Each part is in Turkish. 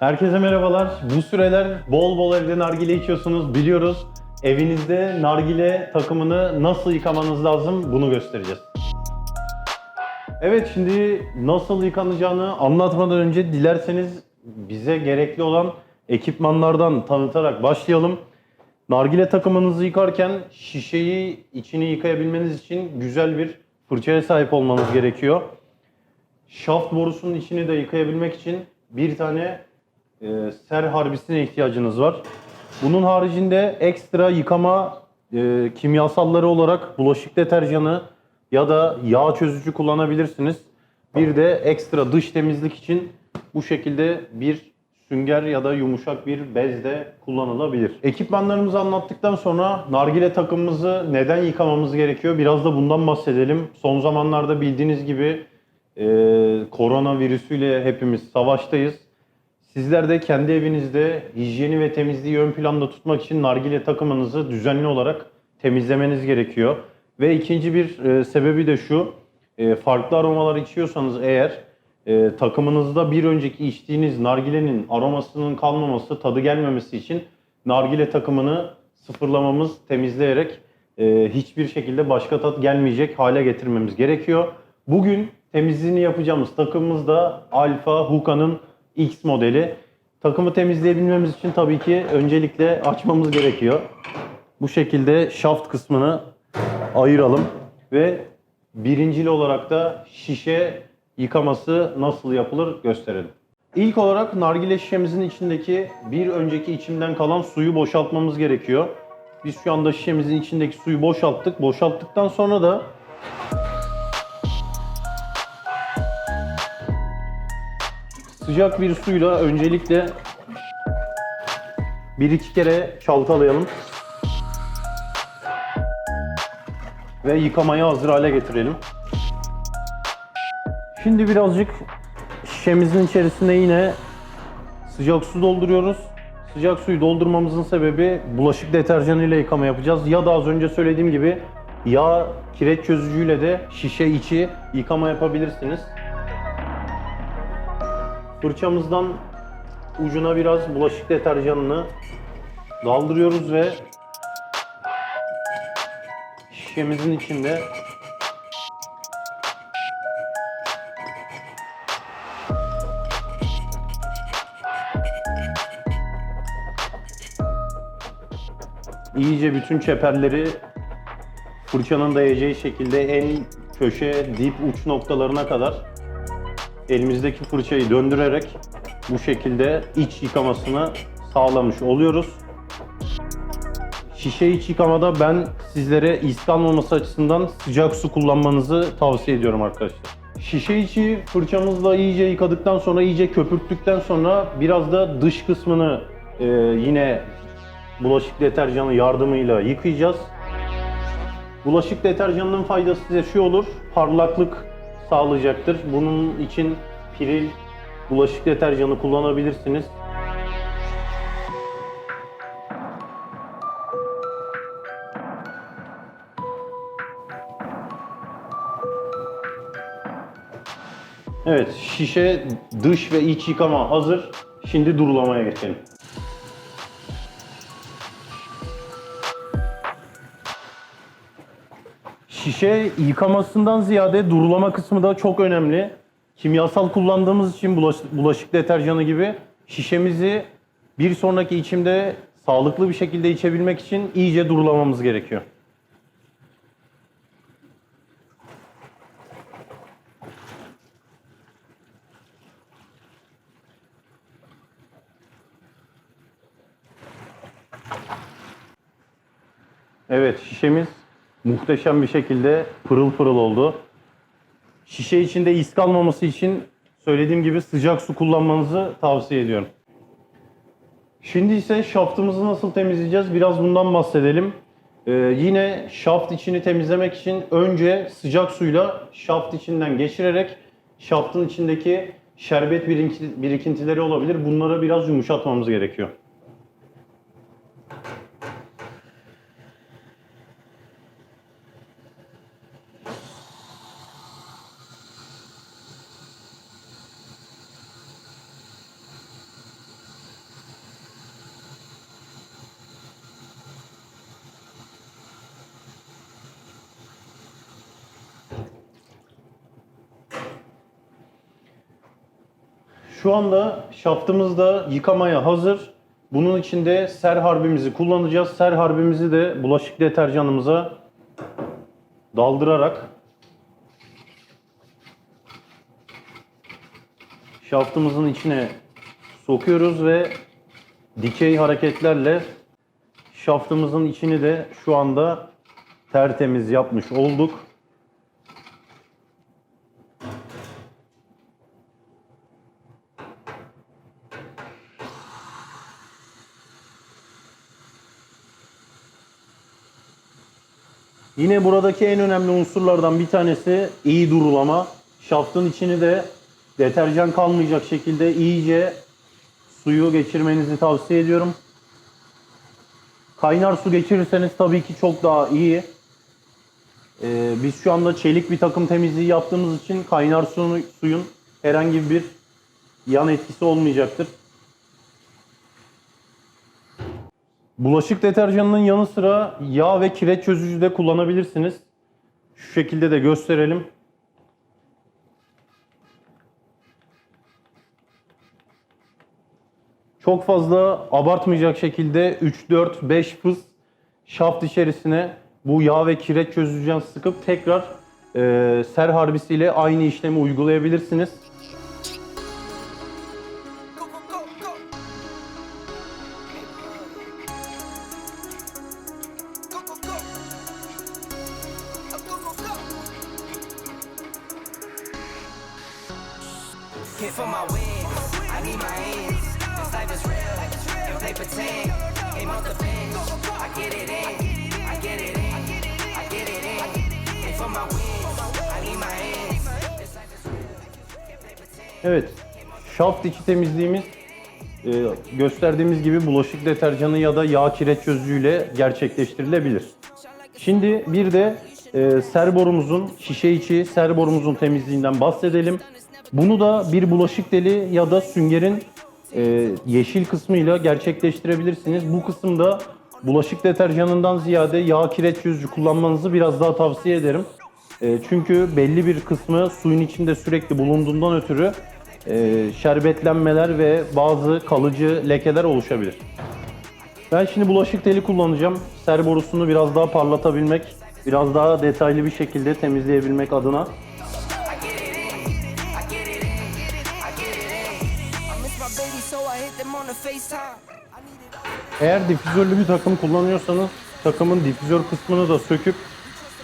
Herkese merhabalar. Bu süreler bol bol evde nargile içiyorsunuz biliyoruz. Evinizde nargile takımını nasıl yıkamanız lazım bunu göstereceğiz. Evet şimdi nasıl yıkanacağını anlatmadan önce dilerseniz bize gerekli olan ekipmanlardan tanıtarak başlayalım. Nargile takımınızı yıkarken şişeyi içini yıkayabilmeniz için güzel bir fırçaya sahip olmanız gerekiyor. Şaft borusunun içini de yıkayabilmek için bir tane e, ser harbisine ihtiyacınız var. Bunun haricinde ekstra yıkama e, kimyasalları olarak bulaşık deterjanı ya da yağ çözücü kullanabilirsiniz. Bir de ekstra dış temizlik için bu şekilde bir sünger ya da yumuşak bir bez de kullanılabilir. Ekipmanlarımızı anlattıktan sonra nargile takımımızı neden yıkamamız gerekiyor biraz da bundan bahsedelim. Son zamanlarda bildiğiniz gibi e, koronavirüsüyle hepimiz savaştayız. Sizler de kendi evinizde hijyeni ve temizliği ön planda tutmak için nargile takımınızı düzenli olarak temizlemeniz gerekiyor. Ve ikinci bir e, sebebi de şu, e, farklı aromalar içiyorsanız eğer e, takımınızda bir önceki içtiğiniz nargilenin aromasının kalmaması, tadı gelmemesi için nargile takımını sıfırlamamız, temizleyerek e, hiçbir şekilde başka tat gelmeyecek hale getirmemiz gerekiyor. Bugün temizliğini yapacağımız takımımız da Alfa Huka'nın X modeli. Takımı temizleyebilmemiz için tabii ki öncelikle açmamız gerekiyor. Bu şekilde şaft kısmını ayıralım ve birincili olarak da şişe yıkaması nasıl yapılır gösterelim. İlk olarak nargile şişemizin içindeki bir önceki içimden kalan suyu boşaltmamız gerekiyor. Biz şu anda şişemizin içindeki suyu boşalttık. Boşalttıktan sonra da sıcak bir suyla öncelikle bir iki kere çalkalayalım. Ve yıkamaya hazır hale getirelim. Şimdi birazcık şişemizin içerisine yine sıcak su dolduruyoruz. Sıcak suyu doldurmamızın sebebi bulaşık deterjanı ile yıkama yapacağız. Ya da az önce söylediğim gibi yağ kireç çözücüyle de şişe içi yıkama yapabilirsiniz. Fırçamızdan ucuna biraz bulaşık deterjanını daldırıyoruz ve şişemizin içinde iyice bütün çeperleri fırçanın dayayacağı şekilde en köşe dip uç noktalarına kadar elimizdeki fırçayı döndürerek bu şekilde iç yıkamasını sağlamış oluyoruz. Şişe iç yıkamada ben sizlere iz kalmaması açısından sıcak su kullanmanızı tavsiye ediyorum arkadaşlar. Şişe içi fırçamızla iyice yıkadıktan sonra, iyice köpürttükten sonra biraz da dış kısmını e, yine bulaşık deterjanı yardımıyla yıkayacağız. Bulaşık deterjanının faydası size şu olur, parlaklık sağlayacaktır. Bunun için piril bulaşık deterjanı kullanabilirsiniz. Evet, şişe dış ve iç yıkama hazır. Şimdi durulamaya geçelim. Şişe yıkamasından ziyade durulama kısmı da çok önemli. Kimyasal kullandığımız için bulaş- bulaşık deterjanı gibi şişemizi bir sonraki içimde sağlıklı bir şekilde içebilmek için iyice durulamamız gerekiyor. Evet şişemiz muhteşem bir şekilde pırıl pırıl oldu. Şişe içinde iz kalmaması için söylediğim gibi sıcak su kullanmanızı tavsiye ediyorum. Şimdi ise şaftımızı nasıl temizleyeceğiz biraz bundan bahsedelim. Ee, yine şaft içini temizlemek için önce sıcak suyla şaft içinden geçirerek şaftın içindeki şerbet birikintileri olabilir. Bunlara biraz yumuşatmamız gerekiyor. Şu anda şaftımız da yıkamaya hazır. Bunun için de ser harbimizi kullanacağız. Ser harbimizi de bulaşık deterjanımıza daldırarak şaftımızın içine sokuyoruz ve dikey hareketlerle şaftımızın içini de şu anda tertemiz yapmış olduk. Yine buradaki en önemli unsurlardan bir tanesi iyi durulama. Şaftın içini de deterjan kalmayacak şekilde iyice suyu geçirmenizi tavsiye ediyorum. Kaynar su geçirirseniz tabii ki çok daha iyi. Ee, biz şu anda çelik bir takım temizliği yaptığımız için kaynar suyun, suyun herhangi bir yan etkisi olmayacaktır. Bulaşık deterjanının yanı sıra yağ ve kireç çözücü de kullanabilirsiniz. Şu şekilde de gösterelim. Çok fazla abartmayacak şekilde 3, 4, 5 fıs şaft içerisine bu yağ ve kireç çözücüden sıkıp tekrar e, ser harbisiyle aynı işlemi uygulayabilirsiniz. Evet, şaft içi temizliğimiz e, gösterdiğimiz gibi bulaşık deterjanı ya da yağ kireç çözücüyle gerçekleştirilebilir. Şimdi bir de e, ser borumuzun, şişe içi ser borumuzun temizliğinden bahsedelim. Bunu da bir bulaşık deli ya da süngerin e, yeşil kısmıyla gerçekleştirebilirsiniz. Bu kısımda bulaşık deterjanından ziyade yağ kireç çözücü kullanmanızı biraz daha tavsiye ederim. E, çünkü belli bir kısmı suyun içinde sürekli bulunduğundan ötürü e, şerbetlenmeler ve bazı kalıcı lekeler oluşabilir. Ben şimdi bulaşık teli kullanacağım. Ser borusunu biraz daha parlatabilmek, biraz daha detaylı bir şekilde temizleyebilmek adına. Eğer difüzörlü bir takım kullanıyorsanız takımın difüzör kısmını da söküp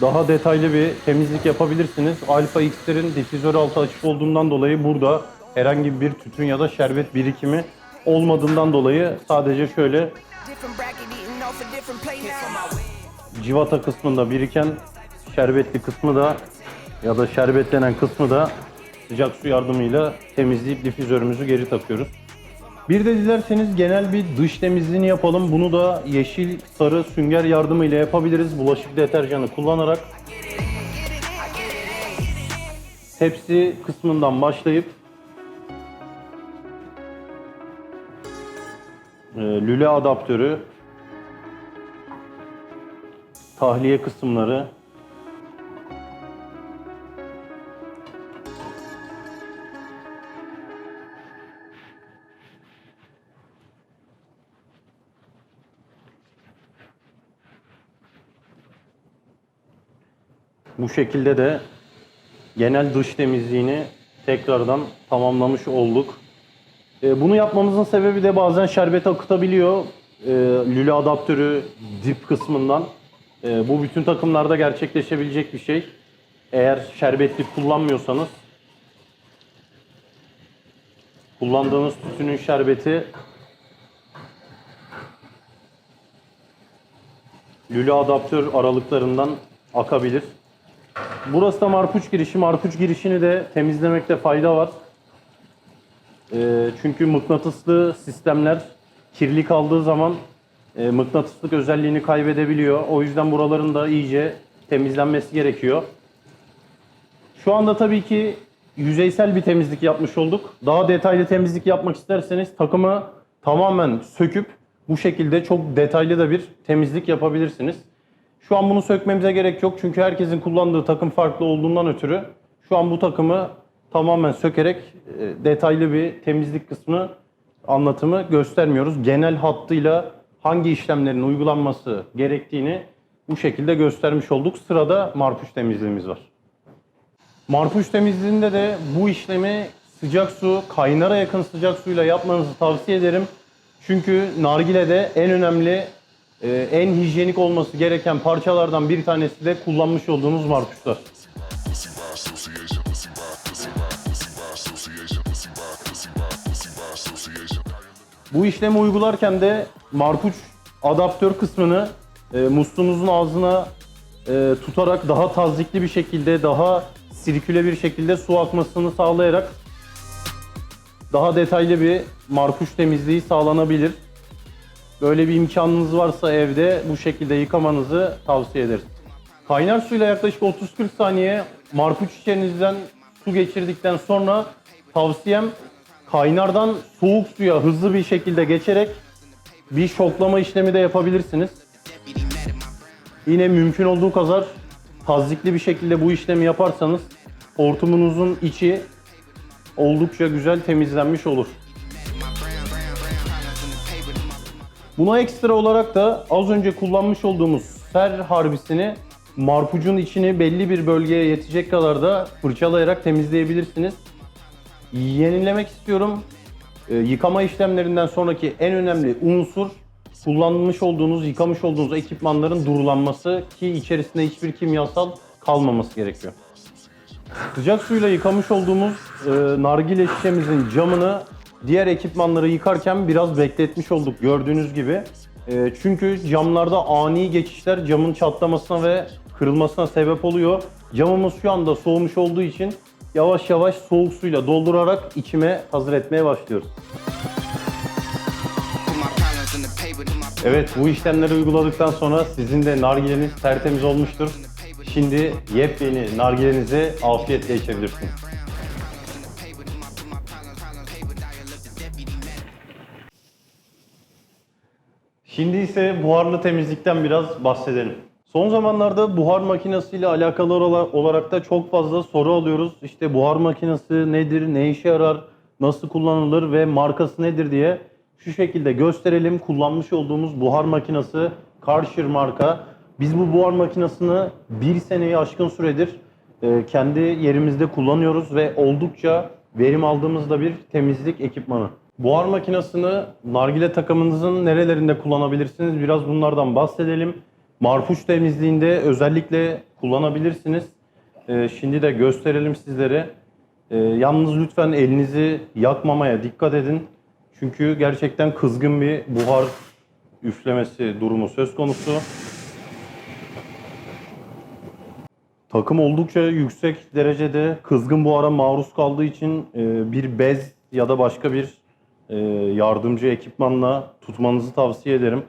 daha detaylı bir temizlik yapabilirsiniz. Alfa X'lerin difüzör altı açık olduğundan dolayı burada herhangi bir tütün ya da şerbet birikimi olmadığından dolayı sadece şöyle civata kısmında biriken şerbetli kısmı da ya da şerbetlenen kısmı da sıcak su yardımıyla temizleyip difüzörümüzü geri takıyoruz. Bir de dilerseniz genel bir dış temizliğini yapalım. Bunu da yeşil sarı sünger yardımıyla yapabiliriz. Bulaşık deterjanı kullanarak. Tepsi kısmından başlayıp e, lüle adaptörü, tahliye kısımları, Bu şekilde de genel dış temizliğini tekrardan tamamlamış olduk. E, bunu yapmamızın sebebi de bazen şerbet akıtabiliyor. E, lüle adaptörü dip kısmından. E, bu bütün takımlarda gerçekleşebilecek bir şey. Eğer şerbetli kullanmıyorsanız kullandığınız tütünün şerbeti lüle adaptör aralıklarından akabilir. Burası da marpuç girişi. Marpuç girişini de temizlemekte fayda var. Ee, çünkü mıknatıslı sistemler kirli kaldığı zaman e, mıknatıslık özelliğini kaybedebiliyor. O yüzden buraların da iyice temizlenmesi gerekiyor. Şu anda tabii ki yüzeysel bir temizlik yapmış olduk. Daha detaylı temizlik yapmak isterseniz takımı tamamen söküp bu şekilde çok detaylı da bir temizlik yapabilirsiniz. Şu an bunu sökmemize gerek yok çünkü herkesin kullandığı takım farklı olduğundan ötürü şu an bu takımı tamamen sökerek e, detaylı bir temizlik kısmı anlatımı göstermiyoruz. Genel hattıyla hangi işlemlerin uygulanması gerektiğini bu şekilde göstermiş olduk. Sırada marpuç temizliğimiz var. Marpuç temizliğinde de bu işlemi sıcak su, kaynara yakın sıcak suyla yapmanızı tavsiye ederim. Çünkü nargilede en önemli, e, en hijyenik olması gereken parçalardan bir tanesi de kullanmış by association. Bu işlemi uygularken de marpuç adaptör kısmını e, musluğunuzun ağzına e, tutarak daha tazikli bir şekilde, daha sirküle bir şekilde su akmasını sağlayarak daha detaylı bir marpuç temizliği sağlanabilir. Böyle bir imkanınız varsa evde bu şekilde yıkamanızı tavsiye ederiz. Kaynar suyla yaklaşık 30-40 saniye marpuç içerinizden su geçirdikten sonra tavsiyem kaynardan soğuk suya hızlı bir şekilde geçerek bir şoklama işlemi de yapabilirsiniz. Yine mümkün olduğu kadar tazikli bir şekilde bu işlemi yaparsanız hortumunuzun içi oldukça güzel temizlenmiş olur. Buna ekstra olarak da az önce kullanmış olduğumuz fer harbisini marpucun içini belli bir bölgeye yetecek kadar da fırçalayarak temizleyebilirsiniz. Yenilemek istiyorum. Ee, yıkama işlemlerinden sonraki en önemli unsur kullanmış olduğunuz, yıkamış olduğunuz ekipmanların durulanması ki içerisinde hiçbir kimyasal kalmaması gerekiyor. Sıcak suyla yıkamış olduğumuz e, nargile şişemizin camını diğer ekipmanları yıkarken biraz bekletmiş olduk gördüğünüz gibi. E, çünkü camlarda ani geçişler camın çatlamasına ve kırılmasına sebep oluyor. Camımız şu anda soğumuş olduğu için yavaş yavaş soğuk suyla doldurarak içime hazır etmeye başlıyoruz. Evet bu işlemleri uyguladıktan sonra sizin de nargileniz tertemiz olmuştur. Şimdi yepyeni nargilenizi afiyetle içebilirsiniz. Şimdi ise buharlı temizlikten biraz bahsedelim. Son zamanlarda buhar makinesiyle alakalı ola- olarak da çok fazla soru alıyoruz. İşte buhar makinesi nedir, ne işe yarar, nasıl kullanılır ve markası nedir diye şu şekilde gösterelim. Kullanmış olduğumuz buhar makinesi Karcher marka. Biz bu buhar makinesini bir seneyi aşkın süredir e, kendi yerimizde kullanıyoruz ve oldukça verim aldığımız da bir temizlik ekipmanı. Buhar makinesini nargile takımınızın nerelerinde kullanabilirsiniz? Biraz bunlardan bahsedelim. Marpuç temizliğinde özellikle kullanabilirsiniz. E, şimdi de gösterelim sizlere. E, yalnız lütfen elinizi yakmamaya dikkat edin. Çünkü gerçekten kızgın bir buhar üflemesi durumu söz konusu. Takım oldukça yüksek derecede kızgın buhara maruz kaldığı için e, bir bez ya da başka bir yardımcı ekipmanla tutmanızı tavsiye ederim.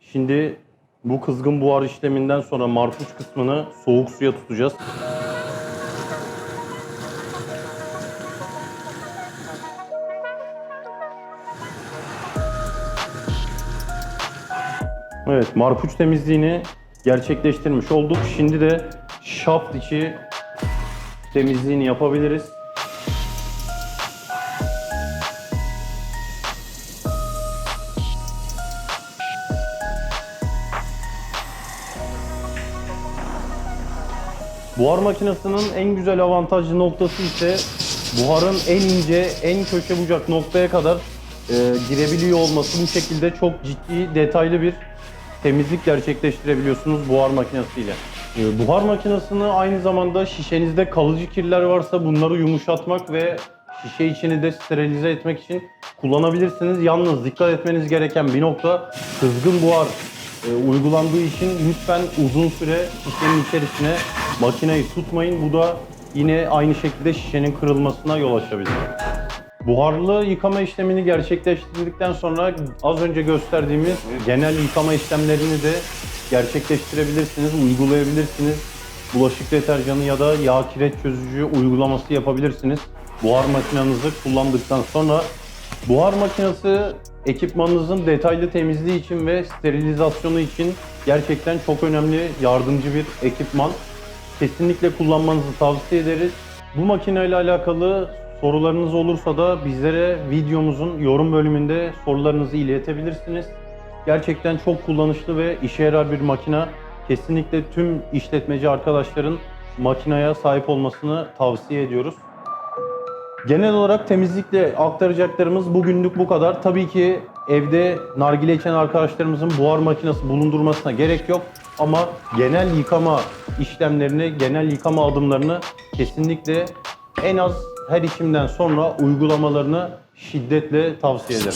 Şimdi bu kızgın buhar işleminden sonra marpuç kısmını soğuk suya tutacağız. Evet, marpuç temizliğini gerçekleştirmiş olduk. Şimdi de şaft içi temizliğini yapabiliriz. Buhar makinesinin en güzel avantajlı noktası ise buharın en ince, en köşe bucak noktaya kadar e, girebiliyor olması. Bu şekilde çok ciddi, detaylı bir temizlik gerçekleştirebiliyorsunuz buhar makinesiyle. E, buhar makinesini aynı zamanda şişenizde kalıcı kirler varsa bunları yumuşatmak ve şişe içini de sterilize etmek için kullanabilirsiniz. Yalnız dikkat etmeniz gereken bir nokta kızgın buhar e, uygulandığı için lütfen uzun süre şişenin içerisine makineyi tutmayın. Bu da yine aynı şekilde şişenin kırılmasına yol açabilir. Buharlı yıkama işlemini gerçekleştirdikten sonra az önce gösterdiğimiz genel yıkama işlemlerini de gerçekleştirebilirsiniz, uygulayabilirsiniz. Bulaşık deterjanı ya da yağ kireç çözücü uygulaması yapabilirsiniz. Buhar makinenizi kullandıktan sonra buhar makinesi ekipmanınızın detaylı temizliği için ve sterilizasyonu için gerçekten çok önemli yardımcı bir ekipman. Kesinlikle kullanmanızı tavsiye ederiz. Bu makineyle alakalı sorularınız olursa da bizlere videomuzun yorum bölümünde sorularınızı iletebilirsiniz. Gerçekten çok kullanışlı ve işe yarar bir makina. Kesinlikle tüm işletmeci arkadaşların makineye sahip olmasını tavsiye ediyoruz. Genel olarak temizlikle aktaracaklarımız bugünlük bu kadar. Tabii ki evde nargile içen arkadaşlarımızın buhar makinesi bulundurmasına gerek yok. Ama genel yıkama işlemlerini, genel yıkama adımlarını kesinlikle en az her içimden sonra uygulamalarını şiddetle tavsiye ederim.